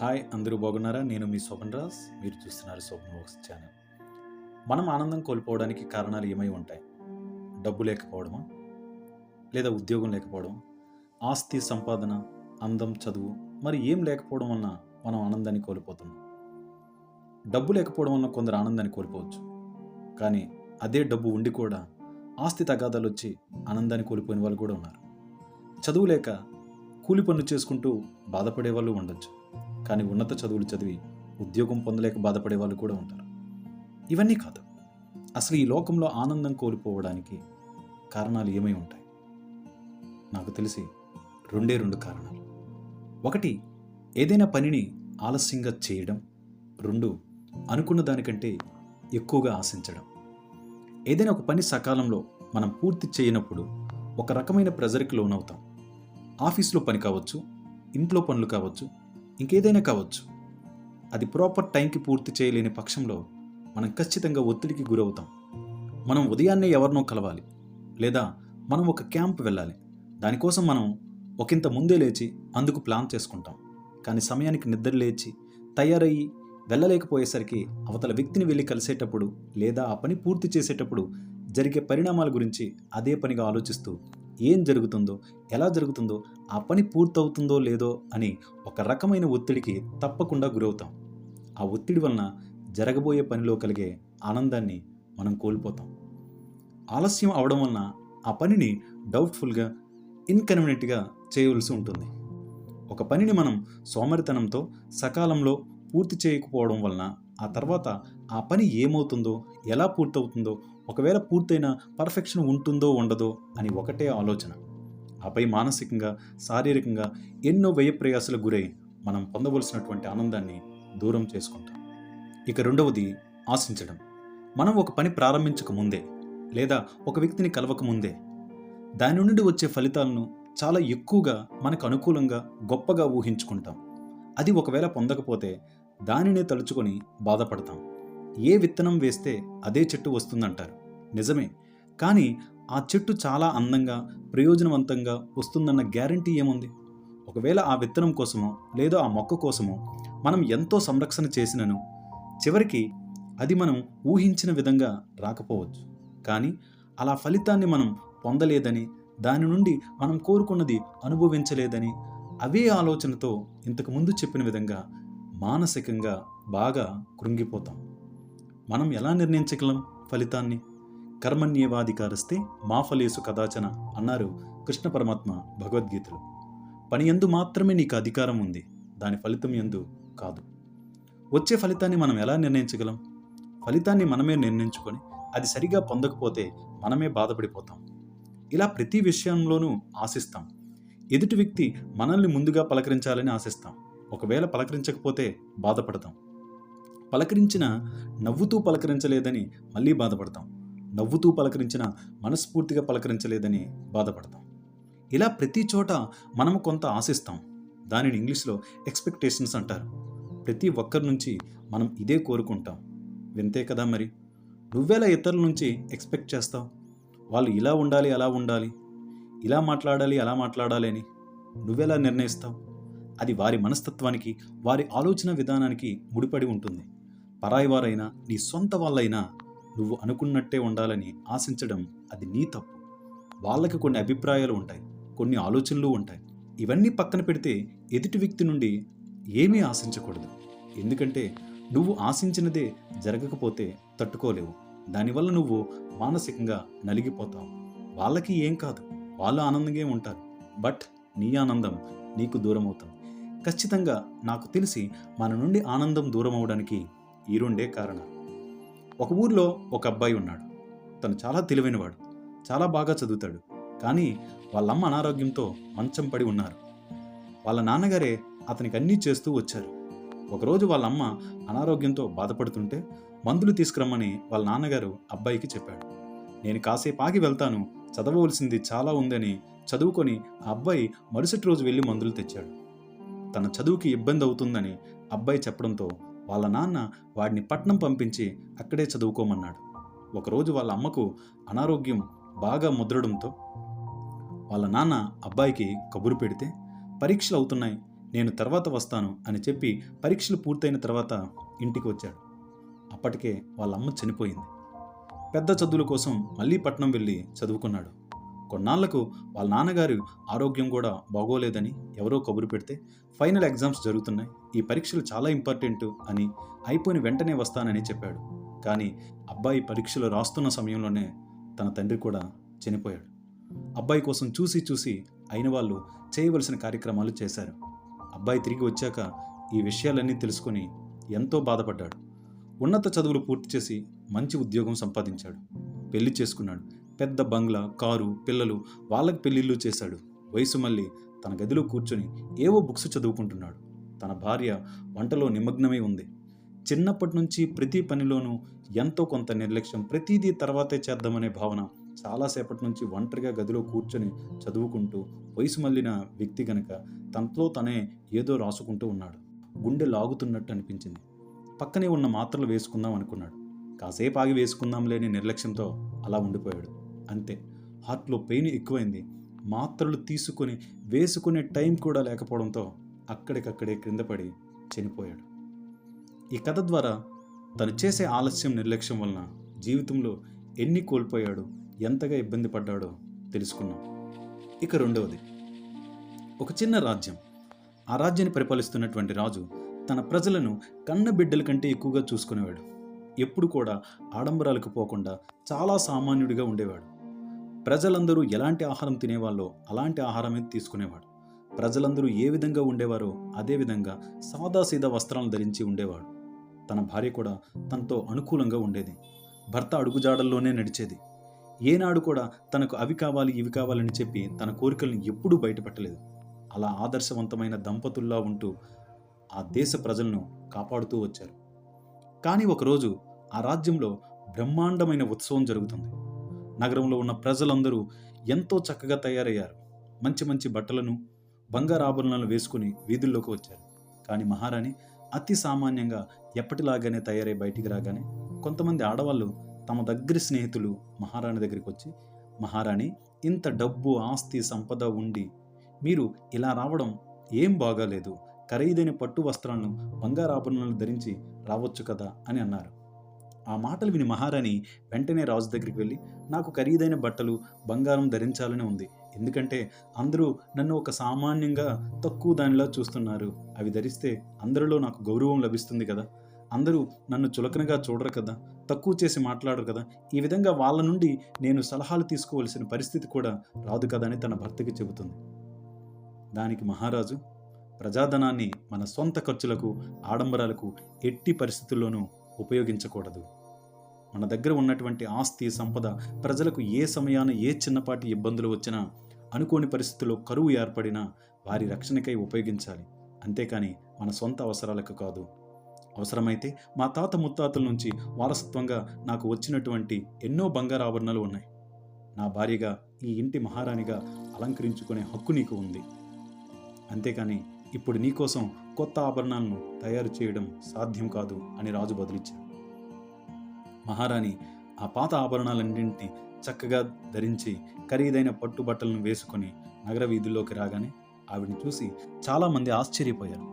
Hi అందరూ బాగున్నారా? నేను మీ శోభన్ రాజ్. మీరు చూస్తున్నారు శోభన్ బాక్స్ ఛానల్. మనం ఆనందం కోల్పోవడానికి కారణాలు ఏమై ఉంటాయి? డబ్బు లేకపోవడమా? లేదా ఉద్యోగం లేకపోవడం ఆస్తి సంపాదన అందం చదువు మరి ఏం లేకపోవడం వలన మనం ఆనందాన్ని కోల్పోతున్నాం? డబ్బు లేకపోవడం వలన కొందరు ఆనందాన్ని కోల్పోవచ్చు. కానీ అదే డబ్బు ఉండి కూడా ఆస్తి తగాదాలు వచ్చి ఆనందాన్ని కోల్పోయిన వాళ్ళు కూడా ఉన్నారు. చదువు లేక కూలి పనులు చేసుకుంటూ బాధపడే వాళ్ళు ఉండొచ్చు. కానీ ఉన్నత చదువులు చదివి ఉద్యోగం పొందలేక బాధపడే వాళ్ళు కూడా ఉంటారు. ఇవన్నీ కాదు. అసలు ఈ లోకంలో ఆనందం కోల్పోవడానికి కారణాలు ఏమై ఉంటాయి? నాకు తెలిసి రెండే రెండు కారణాలు. ఒకటి ఏదైనా పనిని ఆలస్యంగా చేయడం. రెండు అనుకున్న దానికంటే ఎక్కువగా ఆశించడం. ఏదైనా ఒక పని సకాలంలో మనం పూర్తి చేయనప్పుడు ఒక రకమైన ప్రెజర్కి లోనవుతాం. ఆఫీస్లో పని కావచ్చు ఇంట్లో పనులు కావచ్చు ఇంకేదైనా కావచ్చు. అది ప్రాపర్ టైంకి పూర్తి చేయలేని పక్షంలో మనం ఖచ్చితంగా ఒత్తిడికి గురవుతాం. మనం ఉదయాన్నే ఎవరినో కలవాలి. లేదా మనం ఒక క్యాంప్ వెళ్ళాలి. దానికోసం మనం ఒకంత ముందే లేచి అందుకు ప్లాన్ చేసుకుంటాం. కానీ సమయానికి నిద్ర లేచి తయారయ్యి వెళ్ళలేకపోయేసరికి అవతల వ్యక్తిని వెళ్ళి కలిసేటప్పుడు లేదా ఆ పని పూర్తి చేసేటప్పుడు జరిగే పరిణామాల గురించి అదే పనిగా ఆలోచిస్తూ ఏం జరుగుతుందో ఎలా జరుగుతుందో ఆ పని పూర్తవుతుందో లేదో అని ఒక రకమైన ఒత్తిడికి తప్పకుండా గురవుతాం. ఆ ఒత్తిడి వలన జరగబోయే పనిలో కలిగే ఆనందాన్ని మనం కోల్పోతాం. ఆలస్యం అవడం వలన ఆ పనిని డౌట్ఫుల్గా ఇన్కన్వీనియంట్గా చేయవలసి ఉంటుంది. ఒక పనిని మనం సోమరితనంతో సకాలంలో పూర్తి చేయకపోవడం వలన ఆ తర్వాత ఆ పని ఏమవుతుందో ఎలా పూర్తవుతుందో ఒకవేళ పూర్తయిన పర్ఫెక్షన్ ఉంటుందో ఉండదో అని ఒకటే ఆలోచన. ఆపై మానసికంగా శారీరకంగా ఎన్నో వ్యయ ప్రయాసాలకు గురై మనం పొందవలసినటువంటి ఆనందాన్ని దూరం చేసుకుంటాం. ఇక రెండవది ఆశించడం. మనం ఒక పని ప్రారంభించక ముందే లేదా ఒక వ్యక్తిని కలవక ముందే దాని నుండి వచ్చే ఫలితాలను చాలా ఎక్కువగా మనకు అనుకూలంగా గొప్పగా ఊహించుకుంటాం. అది ఒకవేళ పొందకపోతే దానినే తలుచుకొని బాధపడతాం. ఏ విత్తనం వేస్తే అదే చెట్టు వస్తుందంటారు. నిజమే. కానీ ఆ చెట్టు చాలా అందంగా ప్రయోజనవంతంగా వస్తుందన్న గ్యారంటీ ఏముంది? ఒకవేళ ఆ విత్తనం కోసమో లేదో ఆ మొక్క కోసమో మనం ఎంతో సంరక్షణ చేసినను చివరికి అది మనం ఊహించిన విధంగా రాకపోవచ్చు. కానీ అలా ఫలితాన్ని మనం పొందలేదని దాని నుండి మనం కోరుకున్నది అనుభవించలేదని అవే ఆలోచనతో ఇంతకు ముందు చెప్పిన విధంగా మానసికంగా బాగా కృంగిపోతాం. మనం ఎలా నిర్ణయించగలం ఫలితాన్ని? కర్మణ్యేవాధికారస్తే మా ఫలేసు కదాచన అన్నారు కృష్ణ పరమాత్మ భగవద్గీతలో. పని ఎందు మాత్రమే నీకు అధికారం ఉంది దాని ఫలితం ఎందు కాదు. వచ్చే ఫలితాన్ని మనం ఎలా నిర్ణయించగలం? ఫలితాన్ని మనమే నిర్ణయించుకొని అది సరిగా పొందకపోతే మనమే బాధపడిపోతాం. ఇలా ప్రతి విషయంలోనూ ఆశిస్తాం. ఎదుటి వ్యక్తి మనల్ని ముందుగా పలకరించాలని ఆశిస్తాం. ఒకవేళ పలకరించకపోతే బాధపడతాం. పలకరించిన నవ్వుతూ పలకరించలేదని మళ్ళీ బాధపడతాం. నవ్వుతూ పలకరించిన మనస్ఫూర్తిగా పలకరించలేదని బాధపడతాం. ఇలా ప్రతి చోట మనము కొంత ఆశిస్తాం. దానిని ఇంగ్లీష్లో ఎక్స్పెక్టేషన్స్ అంటారు. ప్రతి ఒక్కరి నుంచి మనం ఇదే కోరుకుంటాం. వింతే కదా మరి? నువ్వెలా ఇతరుల నుంచి ఎక్స్పెక్ట్ చేస్తావు? వాళ్ళు ఇలా ఉండాలి అలా ఉండాలి. ఇలా మాట్లాడాలి అలా మాట్లాడాలి అని నువ్వెలా నిర్ణయిస్తావు? అది వారి మనస్తత్వానికి వారి ఆలోచన విధానానికి ముడిపడి ఉంటుంది. పరాయివారైనా నీ సొంత వాళ్ళైనా నువ్వు అనుకున్నట్టే ఉండాలని ఆశించడం అది నీ తప్పు. వాళ్ళకి కొన్ని అభిప్రాయాలు ఉంటాయి కొన్ని ఆలోచనలు ఉంటాయి. ఇవన్నీ పక్కన పెడితే ఎదుటి వ్యక్తి నుండి ఏమీ ఆశించకూడదు. ఎందుకంటే నువ్వు ఆశించినదే జరగకపోతే తట్టుకోలేవు. దానివల్ల నువ్వు మానసికంగా నలిగిపోతావు. వాళ్ళకి ఏం కాదు వాళ్ళు ఆనందంగా ఉంటారు. బట్ నీ ఆనందం నీకు దూరం అవుతుంది ఖచ్చితంగా నాకు తెలిసి మన నుండి ఆనందం దూరం అవడానికి ఈ రెండే కారణాలు ఒక ఊర్లో ఒక అబ్బాయి ఉన్నాడు. తను చాలా తెలివైనవాడు చాలా బాగా చదువుతాడు. కానీ వాళ్ళమ్మ అనారోగ్యంతో మంచం పడి ఉన్నారు. వాళ్ళ నాన్నగారే అతనికి అన్నీ చేస్తూ వచ్చారు. ఒకరోజు వాళ్ళమ్మ అనారోగ్యంతో బాధపడుతుంటే మందులు తీసుకురమ్మని వాళ్ళ నాన్నగారు అబ్బాయికి చెప్పాడు. నేను కాసేపు ఆగి వెళ్తాను చదవవలసింది చాలా ఉందని చదువుకొని ఆ అబ్బాయి మరుసటి రోజు వెళ్ళి మందులు తెచ్చాడు. తన చదువుకి ఇబ్బంది అవుతుందని అబ్బాయి చెప్పడంతో వాళ్ళ నాన్న వాడిని పట్నం పంపించి అక్కడే చదువుకోమన్నాడు. ఒకరోజు వాళ్ళ అమ్మకు అనారోగ్యం బాగా ముద్రడంతో వాళ్ళ నాన్న అబ్బాయికి కబురు పెడితే పరీక్షలు అవుతున్నాయి నేను తర్వాత వస్తాను అని చెప్పి పరీక్షలు పూర్తయిన తర్వాత ఇంటికి వచ్చాడు. అప్పటికే వాళ్ళ అమ్మ చనిపోయింది. పెద్ద చదువుల కోసం మళ్ళీ పట్నం వెళ్ళి చదువుకున్నాడు. కొన్నాళ్ళకు వాళ్ళ నాన్నగారు ఆరోగ్యం కూడా బాగోలేదని ఎవరో కబురు పెడితే ఫైనల్ ఎగ్జామ్స్ జరుగుతున్నాయి ఈ పరీక్షలు చాలా ఇంపార్టెంట్ అని అయిపోయిన వెంటనే వస్తానని చెప్పాడు. కానీ అబ్బాయి పరీక్షలు రాస్తున్న సమయంలోనే తన తండ్రి కూడా చనిపోయాడు. అబ్బాయి కోసం చూసి చూసి అయిన వాళ్ళు చేయవలసిన కార్యక్రమాలు చేశారు. అబ్బాయి తిరిగి వచ్చాక ఈ విషయాలన్నీ తెలుసుకొని ఎంతో బాధపడ్డాడు. ఉన్నత చదువులు పూర్తి చేసి మంచి ఉద్యోగం సంపాదించాడు. పెళ్ళి చేసుకున్నాడు. పెద్ద బంగ్లా కారు పిల్లలు వాళ్ళకి పెళ్ళిళ్ళు చేశాడు. వయసు మళ్ళీ తన గదిలో కూర్చొని ఏవో బుక్స్ చదువుకుంటున్నాడు. తన భార్య వంటలో నిమగ్నమై ఉంది. చిన్నప్పటి నుంచి ప్రతి పనిలోనూ ఎంతో కొంత నిర్లక్ష్యం ప్రతిదీ తర్వాతే చేద్దామనే భావన చాలాసేపటి నుంచి ఒంటరిగా గదిలో కూర్చొని చదువుకుంటూ వయసు మళ్ళిన వ్యక్తి గనక తనతో తనే ఏదో రాసుకుంటూ ఉన్నాడు. గుండె లాగుతున్నట్టు అనిపించింది. పక్కనే ఉన్న మాత్రలు వేసుకుందాం అనుకున్నాడు. కాసేపు ఆగి వేసుకుందాం లేని నిర్లక్ష్యంతో అలా ఉండిపోయాడు. అంతే. హార్ట్లో పెయిన్ ఎక్కువైంది. మాత్రలు తీసుకొని వేసుకునే టైం కూడా లేకపోవడంతో అక్కడికక్కడే క్రింద పడి చనిపోయాడు. ఈ కథ ద్వారా తను చేసే ఆలస్యం నిర్లక్ష్యం వలన జీవితంలో ఎన్ని కోల్పోయాడు ఎంతగా ఇబ్బంది పడ్డాడో తెలుసుకున్నాం ఇక రెండవది. ఒక చిన్న రాజ్యం. ఆ రాజ్యాన్ని పరిపాలిస్తున్నటువంటి రాజు తన ప్రజలను కన్న బిడ్డల కంటే ఎక్కువగా చూసుకునేవాడు. ఎప్పుడు కూడా ఆడంబరాలకు పోకుండా చాలా సామాన్యుడిగా ఉండేవాడు. ప్రజలందరూ ఎలాంటి ఆహారం తినేవాళ్ళో అలాంటి ఆహారమే తీసుకునేవాడు. ప్రజలందరూ ఏ విధంగా ఉండేవారో అదే విధంగా సాదాసీదా వస్త్రాలను ధరించి ఉండేవాడు. తన భార్య కూడా తనతో అనుకూలంగా ఉండేది. భర్త అడుగుజాడల్లోనే నడిచేది. ఏనాడు కూడా తనకు అవి కావాలి ఇవి కావాలని చెప్పి తన కోరికలను ఎప్పుడూ బయటపెట్టలేదు. అలా ఆదర్శవంతమైన దంపతుల్లా ఉంటూ ఆ దేశ ప్రజలను కాపాడుతూ వచ్చారు. కానీ ఒకరోజు ఆ రాజ్యంలో బ్రహ్మాండమైన ఉత్సవం జరుగుతుంది. నగరంలో ఉన్న ప్రజలందరూ ఎంతో చక్కగా తయారయ్యారు. మంచి మంచి బట్టలను బంగారు ఆభరణాలు వేసుకుని వీధుల్లోకి వచ్చారు. కానీ మహారాణి అతి సామాన్యంగా ఎప్పటిలాగానే తయారై బయటికి రాగానే కొంతమంది ఆడవాళ్ళు తమ దగ్గర స్నేహితులు మహారాణి దగ్గరికి వచ్చి మహారాణి ఇంత డబ్బు ఆస్తి సంపద ఉండి మీరు ఇలా రావడం ఏం బాగాలేదు. ఖరీదైన పట్టు వస్త్రాలను బంగారు ధరించి రావచ్చు కదా అని అన్నారు. ఆ మాటలు విని మహారాణి వెంటనే రాజు దగ్గరికి వెళ్ళి నాకు ఖరీదైన బట్టలు బంగారం ధరించాలని ఉంది. ఎందుకంటే అందరూ నన్ను ఒక సామాన్యంగా తక్కువ దానిలా చూస్తున్నారు. అవి ధరిస్తే అందరిలో నాకు గౌరవం లభిస్తుంది కదా. అందరూ నన్ను చులకనగా చూడరు కదా. తక్కువ చేసి మాట్లాడరు కదా. ఈ విధంగా వాళ్ళ నుండి నేను సలహాలు తీసుకోవలసిన పరిస్థితి కూడా రాదు కదా అని తన భర్తకి చెబుతుంది. దానికి మహారాజు ప్రజాధనాన్ని మన సొంత ఖర్చులకు ఆడంబరాలకు ఎట్టి పరిస్థితుల్లోనూ ఉపయోగించకూడదు. మన దగ్గర ఉన్నటువంటి ఆస్తి సంపద ప్రజలకు ఏ సమయాన ఏ చిన్నపాటి ఇబ్బందులు వచ్చినా అనుకోని పరిస్థితుల్లో కరువు ఏర్పడినా వారి రక్షణకై ఉపయోగించాలి. అంతేకాని మన సొంత అవసరాలకు కాదు. అవసరమైతే మా తాత ముత్తాతల నుంచి వారసత్వంగా నాకు వచ్చినటువంటి ఎన్నో బంగారు ఆభరణాలు ఉన్నాయి. నా భార్యగా ఈ ఇంటి మహారాణిగా అలంకరించుకునే హక్కు నీకు ఉంది. అంతేకాని ఇప్పుడు నీకోసం కొత్త ఆభరణాలను తయారు చేయడం సాధ్యం కాదు అని రాజు బదులిచ్చాడు. మహారాణి ఆ పాత ఆభరణాలన్నింటినీ చక్కగా ధరించి ఖరీదైన పట్టు బట్టలను వేసుకొని నగర వీధుల్లోకి రాగానే ఆవిడని చూసి చాలామంది ఆశ్చర్యపోయారు.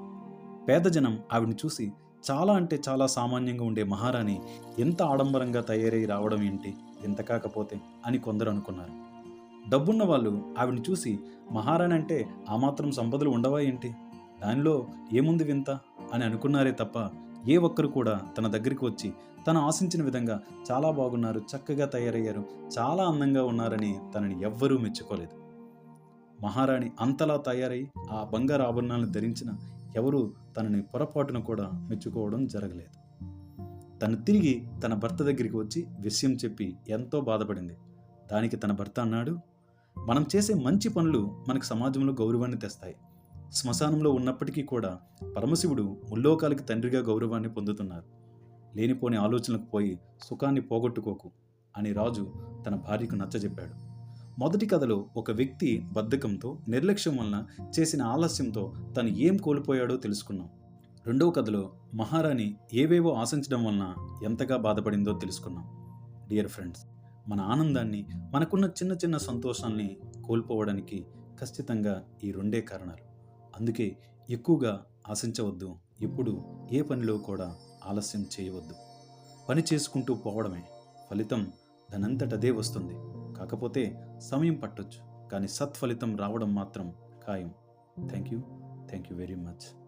పేద జనం ఆవిడని చూసి చాలా అంటే చాలా సామాన్యంగా ఉండే మహారాణి ఎంత ఆడంబరంగా తయారై రావడం ఏంటి? ఎంత కాకపోతే అని కొందరు అనుకున్నారు. డబ్బున్న వాళ్ళు ఆవిడని చూసి మహారాణి అంటే ఆ మాత్రం సంపదలు ఉండవా ఏంటి? దానిలో ఏముంది వింత? అని అనుకున్నారే తప్ప ఏ ఒక్కరు కూడా తన దగ్గరికి వచ్చి తను ఆశించిన విధంగా చాలా బాగున్నారు చక్కగా తయారయ్యారు చాలా అందంగా ఉన్నారని తనని ఎవ్వరూ మెచ్చుకోలేదు. మహారాణి అంతలా తయారై ఆ బంగారు ఆభరణాలను ధరించిన ఎవరూ తనని పొరపాటున కూడా మెచ్చుకోవడం జరగలేదు. తను తిరిగి తన భర్త దగ్గరికి వచ్చి విషయం చెప్పి ఎంతో బాధపడింది. దానికి తన భర్త అన్నాడు మనం చేసే మంచి పనులు మనకు సమాజంలో గౌరవాన్ని తెస్తాయి. శ్మశానంలో ఉన్నప్పటికీ కూడా పరమశివుడు ముల్లోకాలకి తండ్రిగా గౌరవాన్ని పొందుతున్నారు. లేనిపోని ఆలోచనలకు పోయి సుఖాన్ని పోగొట్టుకోకు అని రాజు తన భార్యకు నచ్చజెప్పాడు. మొదటి కథలో ఒక వ్యక్తి బద్ధకంతో నిర్లక్ష్యం వలన చేసిన ఆలస్యంతో తను ఏం కోల్పోయాడో తెలుసుకున్నాం. రెండవ కథలో మహారాణి ఏవేవో ఆశించడం వలన ఎంతగా బాధపడిందో తెలుసుకున్నాం. డియర్ ఫ్రెండ్స్ మన ఆనందాన్ని మనకున్న చిన్న చిన్న సంతోషాల్ని కోల్పోవడానికి ఖచ్చితంగా ఈ రెండే కారణాలు. అందుకే ఎక్కువగా ఆశించవద్దు. ఎప్పుడు ఏ పనిలో కూడా ఆలస్యం చేయవద్దు. పని చేసుకుంటూ పోవడమే ఫలితం దానంతట అదే వస్తుంది. కాకపోతే సమయం పట్టొచ్చు. కానీ సత్ఫలితం రావడం మాత్రం ఖాయం. Thank you. Thank you very much.